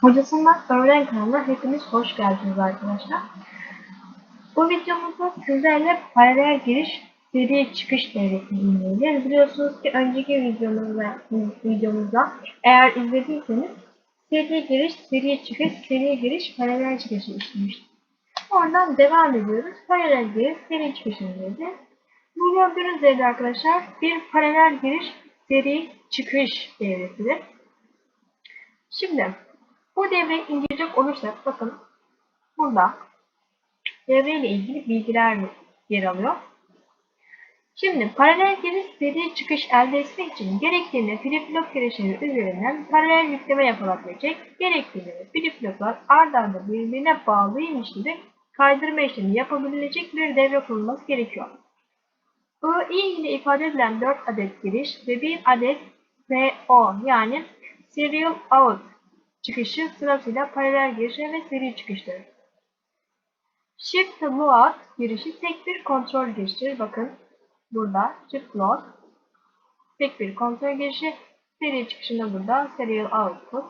Hocasından Öğren kanalına hepiniz hoş geldiniz arkadaşlar. Bu videomuzda sizlerle paralel giriş seri çıkış devresini inceleyeceğiz. Biliyorsunuz ki önceki videomuzda, videomuzda eğer izlediyseniz seri giriş, seri çıkış, seri giriş, paralel çıkışı işlemiştik. Oradan devam ediyoruz. Paralel giriş, seri çıkış inceleyeceğiz. Bu gördüğünüz devre arkadaşlar bir paralel giriş, seri çıkış devresidir. Şimdi bu devreyi inceleyecek olursak bakın burada devreyle ilgili bilgiler yer alıyor. Şimdi paralel giriş seri çıkış elde etmek için gerektiğinde flip-flop girişleri üzerinden paralel yükleme yapılabilecek, gerektiğinde flip-floplar ard arda birbirine bağlıymış gibi kaydırma işlemi yapabilecek bir devre kurulması gerekiyor. I ile ifade edilen 4 adet giriş ve 1 adet PO yani Serial Out çıkışı sırasıyla paralel girişi ve seri çıkıştır. Shift Load girişi tek bir kontrol girişidir. Bakın burada Shift Load tek bir kontrol girişi, seri çıkışında burada Serial Output.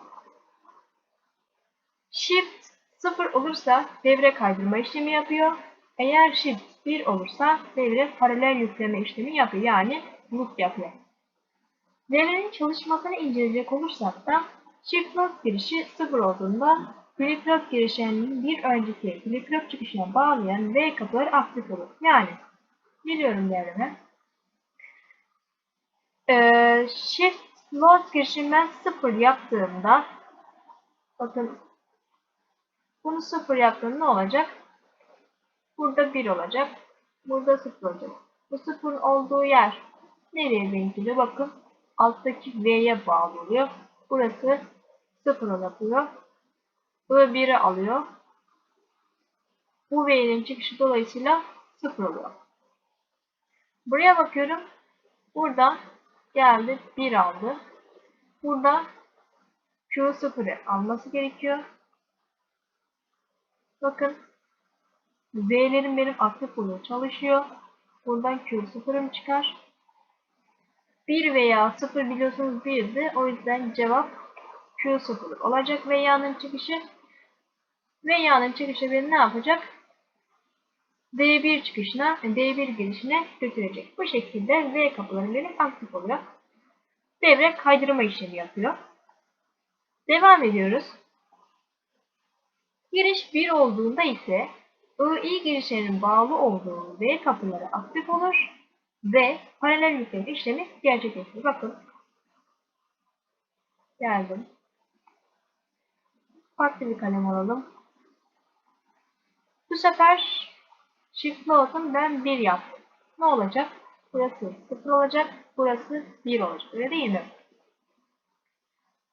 Shift 0 olursa devre kaydırma işlemi yapıyor. Eğer Shift 1 olursa devre paralel yükleme işlemi yapıyor. Yani loop yapıyor. Devrenin çalışmasını inceleyecek olursak da Shift load girişi 0 olduğunda flip-flop girişinin bir önceki flip-flop çıkışına bağlayan V kapıları aktif olur. Yani geliyorum devreme. Ee, shift load girişini ben 0 yaptığımda bakın bunu 0 yaptığımda ne olacak? Burada 1 olacak. Burada 0 olacak. Bu 0 olduğu yer nereye benziyor? Bakın alttaki V'ye bağlı oluyor. Burası 0 yapıyor. Bu 1'i alıyor. Bu V'nin çıkışı dolayısıyla 0 oluyor. Buraya bakıyorum. Burada geldi 1 aldı. Burada Q0'ı alması gerekiyor. Bakın V'lerim benim aktif oluyor çalışıyor. Buradan Q0'ım çıkar. 1 veya 0 biliyorsunuz 1'di. O yüzden cevap Q0 olacak veya'nın çıkışı. Veya'nın çıkışı beni ne yapacak? D1 çıkışına, D1 girişine götürecek. Bu şekilde V kapıları benim aktif oluyor. Devre kaydırma işlemi yapıyor. Devam ediyoruz. Giriş 1 olduğunda ise I girişlerinin bağlı olduğu V kapıları aktif olur ve paralel yükleme işlemi gerçekleştirir. Bakın. Geldim. Farklı bir kalem alalım. Bu sefer shift load'un ben 1 yaptım. Ne olacak? Burası 0 olacak. Burası 1 olacak. Öyle değil mi?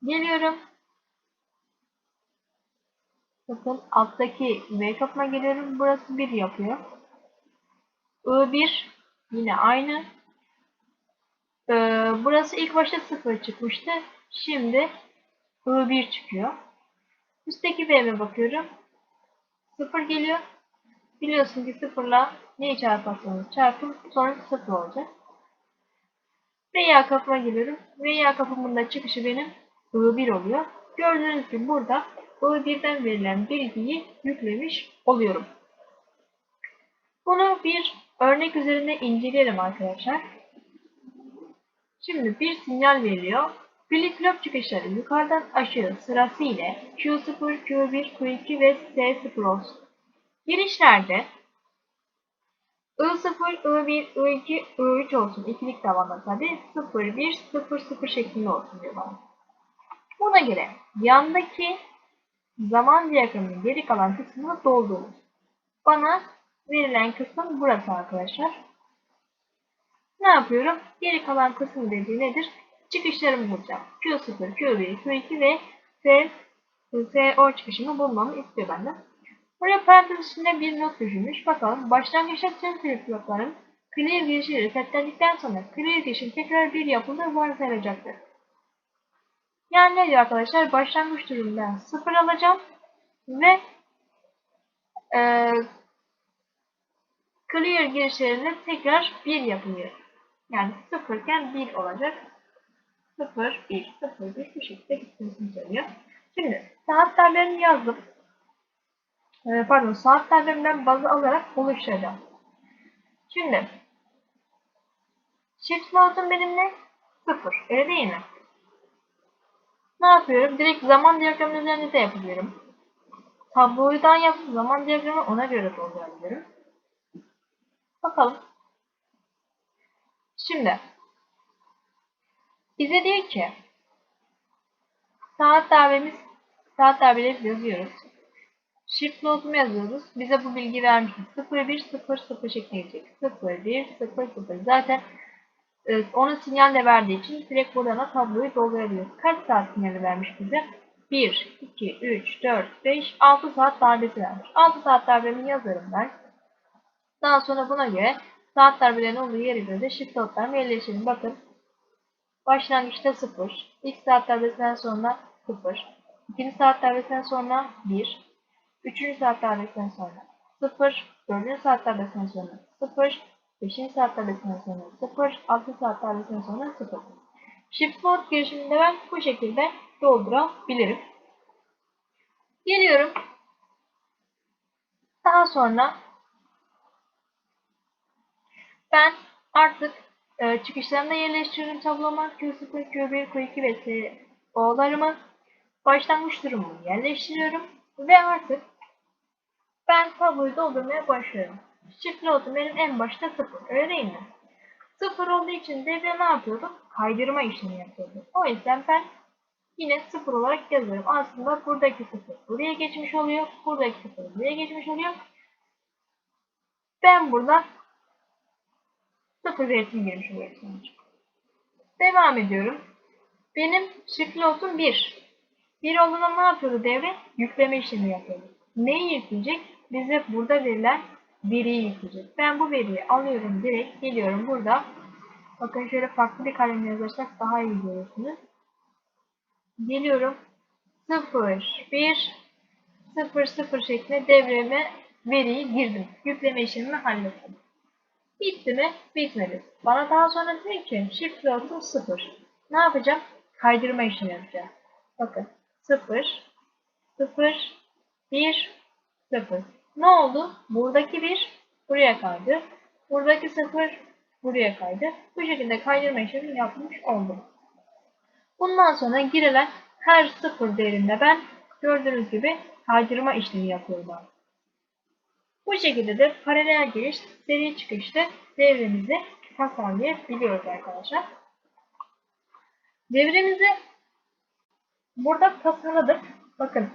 Geliyorum. Bakın alttaki V kapına geliyorum. Burası 1 yapıyor. I1 yine aynı. Ee, burası ilk başta 0 çıkmıştı. Şimdi I1 çıkıyor. Üstteki V'me bakıyorum. 0 geliyor. Biliyorsun ki 0 ile neyi çarparsanız çarpın sonra 0 olacak. Veya kapıma geliyorum. Veya kapımın da çıkışı benim I1 oluyor. Gördüğünüz gibi burada I1'den verilen bilgiyi yüklemiş oluyorum. Bunu bir örnek üzerinde inceleyelim arkadaşlar. Şimdi bir sinyal veriliyor. Flip-flop çıkışları yukarıdan aşağı sırasıyla Q0, Q1, Q2 ve S0 olsun. Girişlerde I0, I1, I2, I3 olsun. İkilik tavanda tabi. 0, 1, 0, 0 şeklinde olsun diyor. Buna göre yandaki zaman diyagramının geri kalan kısmını doldurun. Bana verilen kısım burası arkadaşlar. Ne yapıyorum? Geri kalan kısım dediği nedir? Çıkışlarımı bulacağım. Q0, Q1, Q2 ve S, SO çıkışımı bulmamı istiyor benden. Buraya parantez içinde bir not düşünmüş. Bakalım başlangıçta tüm flip-flopların clear girişi resetlendikten sonra clear girişin tekrar bir yapıldığı varsayılacaktır. Yani ne diyor arkadaşlar? Başlangıç durumdan 0 alacağım ve e, clear girişlerinde tekrar 1 yapılıyor. Yani 0 iken 1 olacak. 0, 1, 0, 1 bu şekilde gitmesini söylüyor. Şimdi saat tabirimi yazdım. Ee, pardon saat tabirimden bazı alarak oluşturacağım. Şimdi shift load'um benim ne? Sıfır. Öyle değil mi? Ne yapıyorum? Direkt zaman diyagramının üzerinde de yapabilirim. Tablodan yaptığım zaman diyagramı ona göre doldurabilirim. Bakalım. Şimdi bize diyor ki saat darbemiz saat darbeleri yazıyoruz. Shift load'umu yazıyoruz. Bize bu bilgi vermiş. 0 1 0 0 şeklinde gelecek. 0 1 0 0. Zaten e, ona sinyal de verdiği için direkt buradan da tabloyu doldurabiliyoruz. Kaç saat sinyali vermiş bize? 1, 2, 3, 4, 5, 6 saat darbesi vermiş. 6 saat darbemi yazarım ben. Daha sonra buna göre saat darbelerinin olduğu yere göre de shift load'larımı yerleştirelim. Bakın Başlangıçta 0, ilk saat darbesinden sonra 0, ikinci saat darbesinden sonra 1, üçüncü saat darbesinden sonra 0, dördüncü saat darbesinden sonra 0, beşinci saat darbesinden sonra 0, altı saat darbesinden sonra 0. Shift load girişiminde ben bu şekilde doldurabilirim. Geliyorum. Daha sonra ben artık e, çıkışlarını da yerleştiriyorum tabloma. Q0, Q1, Q2 ve SO'larımı. Başlangıç durumunu yerleştiriyorum. Ve artık ben tabloyu doldurmaya başlıyorum. Shift load'um benim en başta 0. Öyle değil mi? 0 olduğu için devre ne yapıyordum? Kaydırma işlemi yapıyordum. O yüzden ben yine 0 olarak yazıyorum. Aslında buradaki 0 buraya geçmiş oluyor. Buradaki 0 buraya geçmiş oluyor. Ben burada sıfır verisini girmiş oluyor sonuç. Devam ediyorum. Benim shift load'um 1. 1 olduğunda ne yapıyordu devre? Yükleme işlemi yapıyordu. Neyi yükleyecek? Bize burada verilen veriyi yükleyecek. Ben bu veriyi alıyorum direkt geliyorum burada. Bakın şöyle farklı bir kalemle yazarsak daha iyi görürsünüz. Geliyorum. 0, 1, 0, 0 şeklinde devreme veriyi girdim. Yükleme işlemini hallettim. Bitti mi? Bitmedi. Bana daha sonra diyor ki shift load'um 0. Ne yapacağım? Kaydırma işlemi yapacağım. Bakın 0, 0, 1, 0. Ne oldu? Buradaki 1 buraya kaydı. Buradaki 0 buraya kaydı. Bu şekilde kaydırma işlemi yapmış oldum. Bundan sonra girilen her 0 değerinde ben gördüğünüz gibi kaydırma işlemi yapıyorum. Bu şekilde de paralel giriş, seri çıkışta devremizi tasarlayabiliyoruz arkadaşlar. Devremizi burada tasarladık. Bakın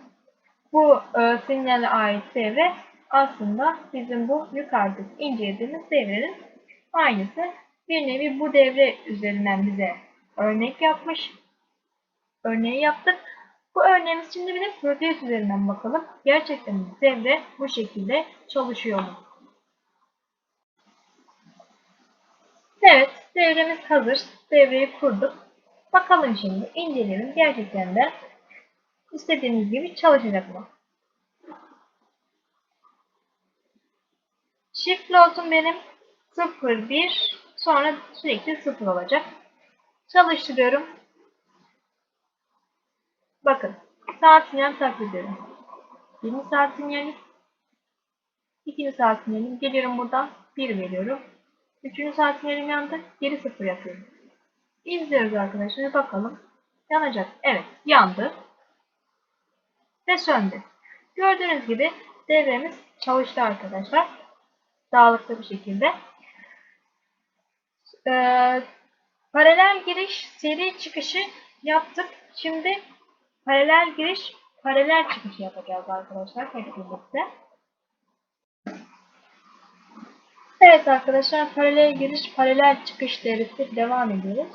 bu e, sinyale ait devre aslında bizim bu yukarıda incelediğimiz devrenin aynısı. Bir nevi bu devre üzerinden bize örnek yapmış. Örneği yaptık. Bu örneğimiz şimdi bir de Proteus üzerinden bakalım. Gerçekten devre bu şekilde çalışıyor mu? Evet, devremiz hazır. Devreyi kurduk. Bakalım şimdi, inceleyelim. Gerçekten de istediğimiz gibi çalışacak mı? Shift load'um benim 0, 1, sonra sürekli 0 olacak. Çalıştırıyorum. Bakın, saat sinyali takip ediyorum. Birinci saat sinyali, ikinci saat sinyali. Geliyorum buradan 1 veriyorum. Üçüncü saat sinyalim yandı. Geri 0 yapıyorum. İzliyoruz arkadaşlar. Bakalım. Yanacak. Evet. Yandı. Ve söndü. Gördüğünüz gibi devremiz çalıştı arkadaşlar. Sağlıklı bir şekilde. Ee, paralel giriş seri çıkışı yaptık. Şimdi paralel giriş paralel çıkışı yapacağız arkadaşlar hep birlikte. Evet arkadaşlar paralel giriş paralel çıkış devresi devam ediyoruz.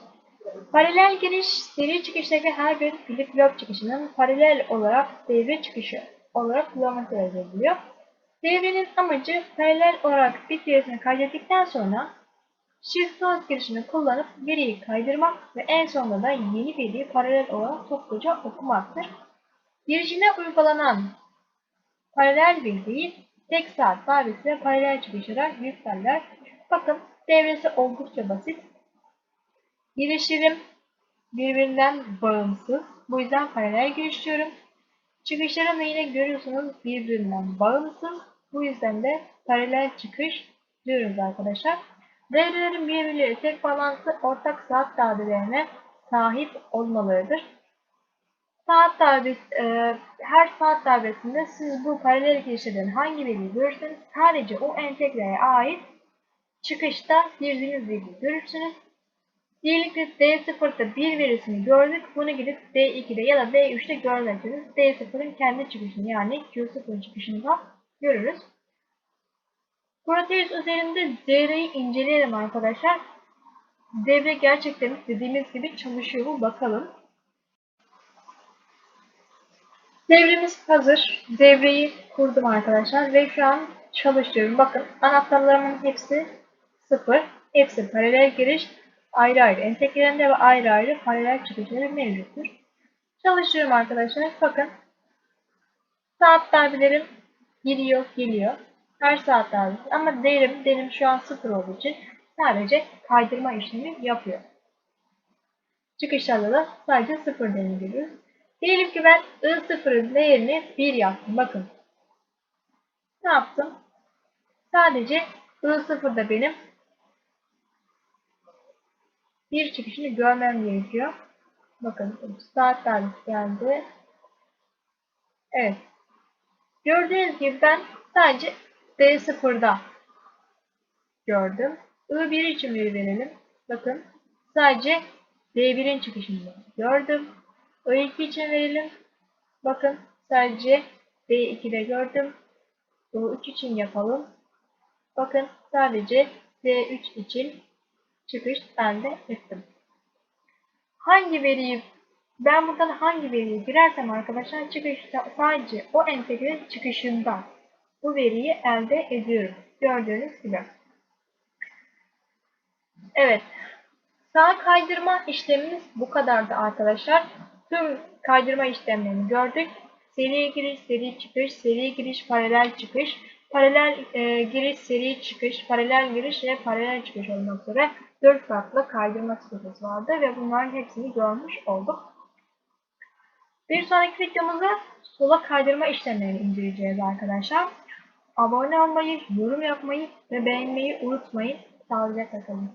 Paralel giriş seri çıkıştaki her bir flip flop çıkışının paralel olarak devre çıkışı olarak kullanması ediliyor. Devrenin amacı paralel olarak bit verisini kaydettikten sonra Shift Load girişini kullanıp veriyi kaydırmak ve en sonunda da yeni veriyi paralel olarak topluca okumaktır. Girişine uygulanan paralel bilgiyi tek saat darbesiyle paralel çıkışlara yüklerler. Bakın devresi oldukça basit. Girişlerim birbirinden bağımsız. Bu yüzden paralel giriş diyorum. Çıkışların da yine görüyorsunuz birbirinden bağımsız. Bu yüzden de paralel çıkış diyoruz arkadaşlar. Devrelerin birbirleriyle tek bağlantısı ortak saat darbelerine sahip olmalarıdır. Saat darbesi, e, her saat darbesinde siz bu paralel girişlerden hangi veriyi görürseniz sadece o entegreye ait çıkışta girdiğiniz veriyi görürsünüz. Diyelim ki D0'da bir verisini gördük. Bunu gidip D2'de ya da D3'te görmezseniz D0'ın kendi çıkışını yani Q0 çıkışında görürüz. Proteus üzerinde devreyi inceleyelim arkadaşlar. Devre gerçekten dediğimiz gibi çalışıyor mu bakalım. Devremiz hazır. Devreyi kurdum arkadaşlar ve şu an çalışıyorum. Bakın anahtarlarımın hepsi sıfır. Hepsi paralel giriş. Ayrı ayrı entegrelerinde ve ayrı ayrı paralel çıkışları mevcuttur. Çalışıyorum arkadaşlar. Bakın saat darbelerim giriyor geliyor. Her saat darbesi ama değerim, değerim şu an sıfır olduğu için sadece kaydırma işlemi yapıyor. Çıkışlarda da sadece sıfır görüyoruz. Diyelim ki ben I0'ın değerini 1 yaptım. Bakın. Ne yaptım? Sadece I0'da benim bir çıkışını görmem gerekiyor. Bakın saat darbesi geldi. Evet. Gördüğünüz gibi ben sadece D0'da gördüm. I1 için veri verelim. Bakın sadece D1'in çıkışını gördüm. I2 için verelim. Bakın sadece D2'de gördüm. I3 için yapalım. Bakın sadece D3 için çıkış elde ettim. Hangi veriyi ben buradan hangi veriyi girersem arkadaşlar çıkışta sadece o entegre çıkışında bu veriyi elde ediyorum. Gördüğünüz gibi. Evet. Sağ kaydırma işlemimiz bu kadardı arkadaşlar. Tüm kaydırma işlemlerini gördük. Seri giriş, seri çıkış, seri giriş, paralel çıkış, paralel e, giriş, seri çıkış, paralel giriş ve paralel çıkış olmak üzere 4 farklı kaydırma stratejisi vardı ve bunların hepsini görmüş olduk. Bir sonraki videomuzda sola kaydırma işlemlerini inceleyeceğiz arkadaşlar. Abone olmayı, yorum yapmayı ve beğenmeyi unutmayın. Sağlıcakla kalın.